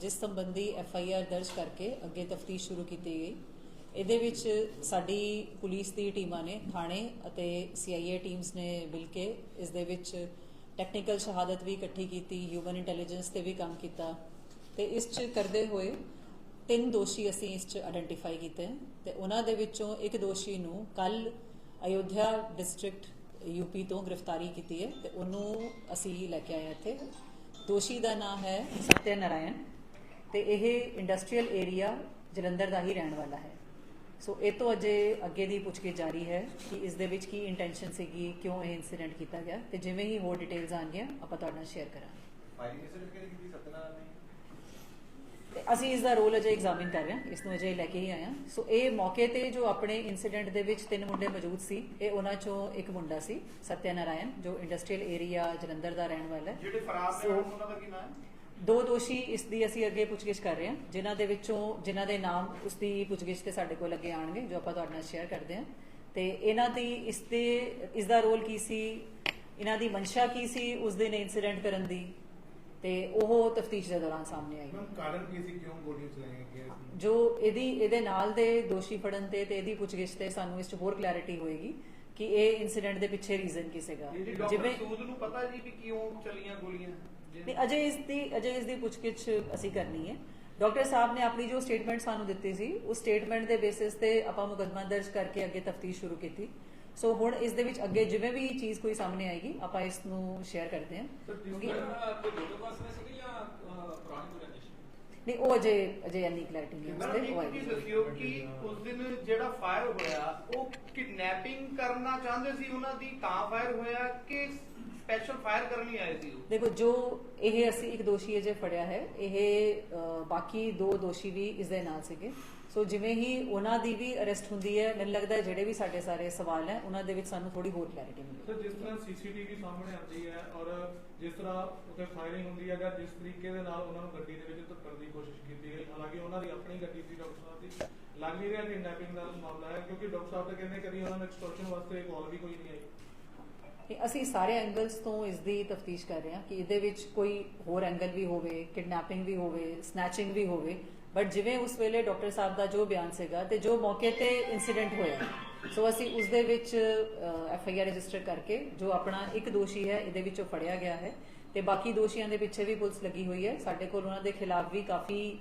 ਜਿਸ ਸੰਬੰਧੀ F I R ਦਰਜ ਕਰਕੇ ਅੱਗੇ ਤਫਤੀਸ਼ ਸ਼ੁਰੂ ਕੀਤੀ ਗਈ। ਇਹਦੇ ਵਿੱਚ ਸਾਡੀ ਪੁਲਿਸ ਦੀ ਟੀਮਾਂ ਨੇ, ਥਾਣੇ ਅਤੇ ਸੀਆਈਏ ਟੀਮਸ ਨੇ ਮਿਲ ਕੇ ਇਸ ਦੇ ਵਿੱਚ ਟੈਕਨੀਕਲ ਸ਼ਹਾਦਤ ਵੀ ਇਕੱਠੀ ਕੀਤੀ ਹਿਊਮਨ ਇੰਟੈਲੀਜੈਂਸ ਤੇ ਵੀ ਕੰਮ ਕੀਤਾ। ਤੇ ਇਸ ਚ ਕਰਦੇ ਹੋਏ ਤਿੰਨ ਦੋਸ਼ੀ ਅਸੀਂ ਇਸ ਚ ਆਇਡੈਂਟੀਫਾਈ ਕੀਤੇ ਹਨ ਤੇ ਉਹਨਾਂ ਦੇ ਵਿੱਚੋਂ ਇੱਕ ਦੋਸ਼ੀ ਨੂੰ ਕੱਲ ਅਯੋਧਿਆ ਡਿਸਟ੍ਰਿਕਟ ਯੂਪੀ ਤੋਂ ਗ੍ਰਿਫਤਾਰੀ ਕੀਤੀ ਹੈ ਤੇ ਉਹਨੂੰ ਅਸੀਂ ਲੈ ਕੇ ਆਏ ਹਾਂ ਇੱਥੇ। ਦੋਸ਼ੀ ਦਾ ਨਾਮ ਹੈ ਸਤਿਆ ਨਾਰਾਇਣ ਤੇ ਇਹ ਇੰਡਸਟਰੀਅਲ ਏਰੀਆ ਜਲੰਧਰ ਦਾ ਹੀ ਰਹਿਣ ਵਾਲਾ ਹੈ। ਸੋ ਇਹ ਤੋਂ ਅਜੇ ਅੱਗੇ ਦੀ ਪੁੱਛਗਿੱਛ ਜਾਰੀ ਹੈ ਕਿ ਇਸ ਦੇ ਵਿੱਚ ਕੀ ਇੰਟੈਂਸ਼ਨ ਸੀਗੀ, ਕਿਉਂ ਇਹ ਇਨਸੀਡੈਂਟ ਕੀਤਾ ਗਿਆ ਤੇ ਜਿਵੇਂ ਹੀ ਹੋਰ ਡਿਟੇਲਸ ਆਣਗੀਆਂ ਆਪਾਂ ਤੁਹਾਡੇ ਨਾਲ ਸ਼ੇਅਰ ਕਰਾਂਗੇ। ਫਾਇਰਿੰਗ ਕਿਸੇ ਨੇ ਕੀਤੀ? ਸਤਨਾਮ ਅਸੀਂ ਇਸ ਦਾ ਰੋਲ ਅਜੇ ਐਗਜ਼ਾਮਿਨ ਕਰ ਰਹੇ ਹਾਂ ਇਸ ਨੂੰ ਅਜੇ ਲੈ ਕੇ ਹੀ ਹਾਂ। ਸੋ ਇਹ ਮੌਕੇ ਤੇ ਜੋ ਆਪਣੇ ਇਨਸੀਡੈਂਟ ਦੇ ਵਿੱਚ ਤਿੰਨ ਮੁੰਡੇ ਮੌਜੂਦ ਸੀ ਇਹ ਉਹਨਾਂ ਚੋਂ ਇੱਕ ਮੁੰਡਾ ਸੀ ਸਤਿਆ ਨਾਰਾਇਣ ਜੋ ਇੰਡਸਟਰੀਅਲ ਏਰੀਆ ਜਲੰਧਰ ਦਾ ਰਹਿਣ ਵਾਲਾ ਹੈ। ਜਿਹੜੇ ਫਰਾਰ ਨੇ ਉਹਨਾਂ ਦਾ ਕੀ ਨਾਮ ਹੈ? ਦੋ ਦੋਸ਼ੀ ਇਸ ਦੀ ਅਸੀਂ ਅੱਗੇ ਪੁੱਛਗਿੱਛ ਕਰ ਰਹੇ ਹਾਂ ਜਿਨ੍ਹਾਂ ਦੇ ਵਿੱਚੋਂ ਜਿਨ੍ਹਾਂ ਦੇ ਨਾਮ ਉਸ ਦੀ ਪੁੱਛਗਿੱਛ ਤੇ ਸਾਡੇ ਕੋਲ ਅੱਗੇ ਆਣਗੇ ਜੋ ਆਪਾਂ ਤੁਹਾਡੇ ਨਾਲ ਸ਼ੇਅਰ ਕਰਦੇ ਹਾਂ। ਤੇ ਇਹਨਾਂ ਦੀ ਇਸ ਦੇ ਇਸ ਦਾ ਰੋਲ ਕੀ ਸੀ? ਇਹਨਾਂ ਦੀ ਮਨਸ਼ਾ ਕੀ ਸੀ ਉਸ ਦਿਨ ਇਨਸੀਡੈਂਟ ਕਰਨ ਦੀ? ਤੇ ਉਹ ਤਫਤੀਸ਼ ਦੇ ਦੌਰਾਨ ਸਾਹਮਣੇ ਆਈ। ਕਾਰਨ ਕੀ ਸੀ? ਕਿਉਂ ਗੋਲੀਆਂ ਚਲਾਈਆਂ ਗਈਆਂ ਜੋ ਇਹਦੀ ਇਹਦੇ ਨਾਲ ਦੇ ਦੋਸ਼ੀ ਫੜਨ ਤੇ ਤੇ ਇਹਦੀ ਪੁੱਛਗਿੱਛ ਤੇ ਸਾਨੂੰ ਇਸ 'ਚ ਹੋਰ ਕਲੈਰਿਟੀ ਹੋਏਗੀ ਕਿ ਇਹ ਇਨਸੀਡੈਂਟ ਦੇ ਪਿੱਛੇ ਰੀਜ਼ਨ ਕੀ ਸੀਗਾ। ਜੀ ਡਾਕਟਰ ਸੂਦ ਨੂੰ ਪਤਾ ਜੀ ਵੀ ਕਿਉਂ ਚੱਲੀਆਂ ਗੋਲੀਆਂ। ਨਹੀਂ ਅਜੇ ਇਸ ਦੀ ਅਜੇ ਇਸ ਦੀ ਪੁੱਛਗਿੱਛ ਅਸੀਂ ਕਰਨੀ ਹੈ। ਡਾਕਟਰ ਸਾਹਿਬ ਨੇ ਆਪਣੀ ਜੋ ਸਟੇਟਮੈਂਟ ਸਾਨੂੰ ਦਿੱਤੀ ਸੀ ਉਸ ਸਟੇਟਮੈਂਟ ਦੇ ਬੇਸਿਸ ਤੇ ਆਪਾਂ ਮੁਕੱਦਮਾ ਦਰਜ ਕਰਕੇ ਅੱਗੇ ਤਫਤੀਸ਼ ਸ਼ੁਰੂ ਕੀਤੀ। ਸੋ ਹੁਣ ਇਸ ਦੇ ਵਿੱਚ ਅੱਗੇ ਜਿਵੇਂ ਵੀ ਚੀਜ਼ ਕੋਈ ਸਾਹਮਣੇ ਆਏਗੀ ਆਪਾਂ ਇਸ ਨੂੰ ਸ਼ੇਅਰ ਕਰਦੇ ਹਾਂ। ਕਿਉਂਕਿ ਨਹੀਂ ਉਹ ਅਜੇ ਅਜੇ ਇੰਨੀ ਕਲੈਰਿਟੀ ਨਹੀਂ ਉਸ ਤੇ ਉਹ ਆਏਗੀ। ਦੱਸਿਓ ਕਿ ਉਸ ਦਿਨ ਜਿਹੜਾ ਫਾਇਰ ਹੋਇਆ ਉਹ ਕਿਡਨੈਪਿੰਗ ਕਰਨਾ ਚਾਹੁੰਦੇ ਸੀ ਉਹਨਾਂ ਦੀ ਤਾਂ ਫਾਇਰ ਹੋਇਆ ਕਿ ਸਪੈਸ਼ਲ ਫਾਇਰ ਕਰਨ ਲਈ ਆਏ ਸੀ ਉਹ। ਦੇਖੋ ਜੋ ਇਹ ਅਸੀਂ ਇੱਕ ਦੋਸ਼ੀ ਅਜੇ ਫੜਿਆ ਹੈ ਇਹ ਬਾਕੀ ਦੋ ਦੋਸ਼ੀ ਵੀ ਇਸ ਦੇ ਨਾਲ ਸੀਗੇ। ਸੋ ਜਿਵੇਂ ਹੀ ਉਹਨਾਂ ਦੀ ਵੀ ਅਰੈਸਟ ਹੁੰਦੀ ਹੈ ਮੈਨੂੰ ਲੱਗਦਾ ਹੈ ਜਿਹੜੇ ਵੀ ਸਾਡੇ ਸਾਰੇ ਸਵਾਲ ਹੈ ਉਹਨਾਂ ਦੇ ਵਿੱਚ ਸਾਨੂੰ ਥੋੜੀ ਹੋਰ ਕਲੈਰਿਟੀ ਮਿਲੇਗੀ। ਸਰ ਜਿਸ ਤਰ੍ਹਾਂ ਸੀਸੀਟੀਵੀ ਸਾਹਮਣੇ ਆਉਂਦੀ ਹੈ ਔਰ ਜਿਸ ਤਰ੍ਹਾਂ ਉੱਥੇ ਫਾਇਰਿੰਗ ਹੁੰਦੀ ਹੈ ਜਾਂ ਜਿਸ ਤਰੀਕੇ ਦੇ ਨਾਲ ਉਹਨਾਂ ਨੂੰ ਗੱਡੀ ਦੇ ਵਿੱਚ ਧੱਕਣ ਦੀ ਕੋਸ਼ਿਸ਼ ਕੀਤੀ ਗਈ ਹਾਲਾਂਕਿ ਉਹਨਾਂ ਦੀ ਆਪਣੀ ਗੱਡੀ ਸੀ ਡਾਕਟਰ ਸਾਹਿਬ ਦੀ ਲੱਗ ਨਹੀਂ ਰਿਹਾ ਕਿਡਨੈਪਿੰਗ ਦਾ ਮਾਮਲਾ ਹੈ ਕਿਉਂਕਿ ਡਾਕਟਰ ਸਾਹਿਬ ਤਾਂ ਕਹਿੰਦੇ ਕਦੀ ਉਹਨਾਂ ਨੂੰ ਐਕਸਟੋਰਸ਼ਨ ਵਾਸਤੇ ਕਾਲ ਵੀ ਕੋਈ ਨਹੀਂ ਆਈ। ਇਹ ਅਸੀਂ ਸਾਰੇ ਐਂਗਲਸ ਤੋਂ ਇਸ ਦੀ ਤਫਤੀਸ਼ ਕਰ ਰਹੇ ਹਾਂ ਕਿ ਇਹਦੇ ਵਿੱਚ ਕੋਈ ਹੋਰ ਐਂਗਲ ਵੀ ਹੋਵੇ ਕਿਡਨੈਪਿੰਗ ਵੀ ਹੋਵੇ ਸਨੈਚਿੰਗ ਵੀ ਹੋਵੇ। ਬਟ ਜਿਵੇਂ ਉਸ ਵੇਲੇ ਡਾਕਟਰ ਸਾਹਿਬ ਦਾ ਜੋ ਬਿਆਨ ਸੀਗਾ ਤੇ ਜੋ ਮੌਕੇ ਤੇ ਇਨਸੀਡੈਂਟ ਹੋਇਆ। ਸੋ ਅਸੀਂ ਉਸ ਦੇ ਵਿੱਚ ਐਫ ਆਈ ਆਰ ਰਜਿਸਟਰ ਕਰਕੇ ਜੋ ਆਪਣਾ ਇੱਕ ਦੋਸ਼ੀ ਹੈ, ਇਹਦੇ ਵਿੱਚੋਂ ਫੜਿਆ ਗਿਆ ਹੈ। ਤੇ ਬਾਕੀ ਦੋਸ਼ੀਆਂ ਦੇ ਪਿੱਛੇ ਵੀ ਪੁਲਿਸ ਲੱਗੀ ਹੋਈ ਹੈ। ਸਾਡੇ ਕੋਲ ਉਹਨਾਂ ਦੇ ਖਿਲਾਫ ਵੀ ਕਾਫੀ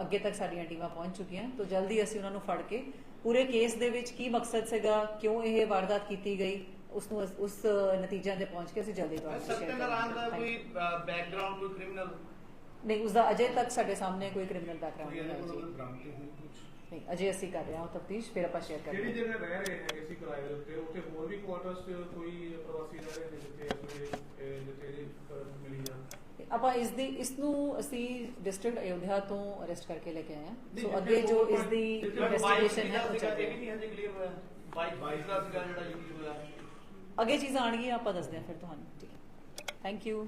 ਅੱਗੇ ਤੱਕ ਸਾਡੀਆਂ ਟੀਮਾਂ ਪਹੁੰਚ ਚੁੱਕੀਆਂ। ਤੋਂ ਜਲਦੀ ਅਸੀਂ ਉਹਨਾਂ ਨੂੰ ਫੜ ਕੇ ਪੂਰੇ ਕੇਸ ਦੇ ਵਿੱਚ ਕੀ ਮਕਸਦ ਸੀਗਾ, ਕਿਉਂ ਇਹ ਵਾਰਦਾਤ ਕੀਤੀ ਗਈ ਉਸ ਨੂੰ ਉਸ ਨਤੀਜਿਆਂ ਤੇ ਪਹੁੰਚ ਕੇ ਅਸੀਂ ਜਲਦੀ ਤੁਹਾਨੂੰ share ਸਤਿਆਨਾਰਾਇਣ ਦਾ। ਕੋਈ ਬੈਕਗ੍ਰਾਉਂਡ ਕੋਈ ਕ੍ਰਿਮੀਨਲ ਨਹੀਂ ਉਸ ਦਾ ਅਜੇ ਤੱਕ ਸਾਡੇ ਸਾਹਮਣੇ ਕੋਈ ਕ੍ਰਿਮੀਨਲ ਬੈਕਗ੍ਰਾਉਂਡ ਕੋਈ ਨਹੀਂ ਨਹੀਂ ਅਜੇ ਅਸੀਂ ਕਰ ਰਹੇ ਹਾਂ ਤਫਤੀਸ਼ ਫਿਰ ਆਪਾਂ ਸ਼ੇਅਰ ਜਿਹੜੀ ਕਰਾਂਗੇ ਜਗ੍ਹਾ ਰਹਿ ਰਹੇ ਹੈਗੇ ਸੀ ਕਿਰਾਏ ਦੇ ਉੱਤੇ? ਉੱਥੇ ਹੋਰ ਵੀ ਕੁਆਟਰਸ ਕੋਈ ਪ੍ਰਵਾਸੀ ਰਹਿ ਰਹੇ ਨੇ ਜਿੱਥੇ ਆਪਣੇ ਇਹ ਜਿੱਥੇ ਮਿਲੀ ਜਾਂਦੀ ਆਪਾਂ ਇਸ ਦੀ ਇਸ ਨੂੰ ਅਸੀਂ ਡਿਸਟ੍ਰਿਕਟ ਅਯੋਧਿਆ ਤੋਂ ਅਰੈਸਟ ਕਰਕੇ ਲੈ ਕੇ ਆਏ ਹਾਂ। ਸੋ ਅੱਗੇ ਜੋ ਇਸ ਦੀ ਇਨਵੈਸਟੀਗੇਸ਼ਨ ਹੈ ਉਹ ਚੱਲ ਰਹੀ ਵੀ ਹੈ। ਬਾਈਕ ਬਾਈਕ ਦਾ ਸੀਗਾ ਜਿਹੜਾ ਯੂਜ਼ ਹੋਇਆ। ਅੱਗੇ ਚੀਜ਼ਾਂ ਆਣਗੀਆਂ ਆਪਾਂ ਦੱਸਦੇ ਹਾਂ ਫਿਰ ਤੁਹਾਨੂੰ ਠੀਕ ਹੈ। Thank you